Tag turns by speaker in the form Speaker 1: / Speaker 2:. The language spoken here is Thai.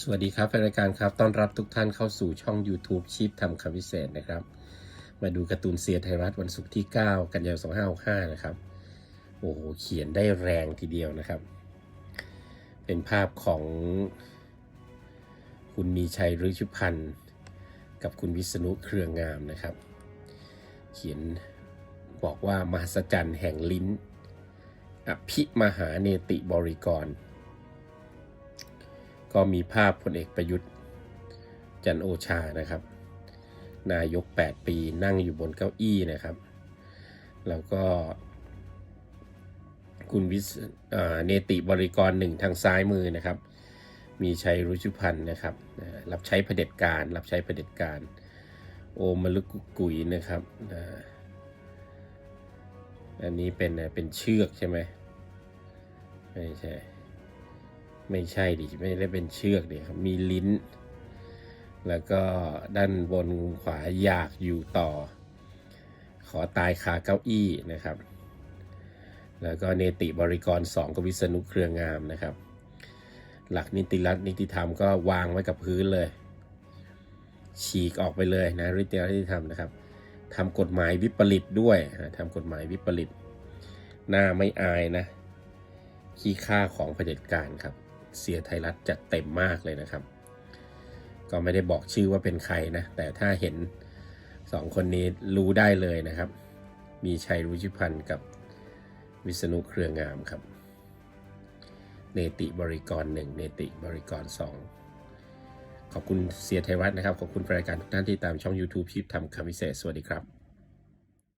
Speaker 1: สวัสดีครับแฟนรายการครับต้อนรับทุกท่านเข้าสู่ช่อง YouTube ชีพทำคำพิเศษนะครับ มาดูการ์ตูนเซียไทยรัฐวันศุกร์ที่ 9 กันยายน2565 นะครับ โอ้โห เขียนได้แรงทีเดียวนะครับ เป็นภาพของคุณมีชัยฤชุพันธ์กับคุณวิษณุเครืองามนะครับ เขียนบอกว่ามหัศจรรย์แห่งลิ้นอภิมหาเนติบริกร ก็มีภาพพลเอกประยุทธ์ จันโอชานะครับ นายก 8 ปีนั่งอยู่บนเก้าอี้นะครับ แล้วก็ คุณวิศเนติบริกรหนึ่งทางซ้ายมือนะครับ มีชัยรุชุพันธ์นะครับ รับใช้เผด็จการ รับใช้เผด็จการ โอมลุกุกุยนะครับอันนี้เป็นเป็นเชือกใช่ไหมไม่ใช่ ไม่ใช่ดิไม่ได้เป็นเชือกดิครับมีลิ้น แล้วก็ด้านบนขวาอยากอยู่ต่อ ขอตายคาเก้าอี้นะครับ แล้วก็เนติบริกรสองก็วิษณุเครืองามนะครับ หลักนิติรัฐนิติธรรมก็วางไว้กับพื้นเลย ฉีกออกไปเลยนะนิติรัฐนิติธรรมนะครับทำกฎหมายวิปริตด้วยทำกฎหมายวิปริตหน้าไม่อายนะขี้ค่าของเผด็จการครับ เสียไทยรัฐจัดเต็มมากเลยนะครับ ก็ไม่ได้บอกชื่อว่าเป็นใครนะ แต่ถ้าเห็นสองคนนี้รู้ได้เลยนะครับ มีชัยรุชิพันธ์กับวิษณุเครืองามครับ เนติบริกรหนึ่งเนติบริกรสองขอบคุณเสียไทยรัฐนะครับ ขอบคุณรายการทุกท่านที่ตามช่อง YouTube ชีพทำคำพิเศษ สวัสดีครับ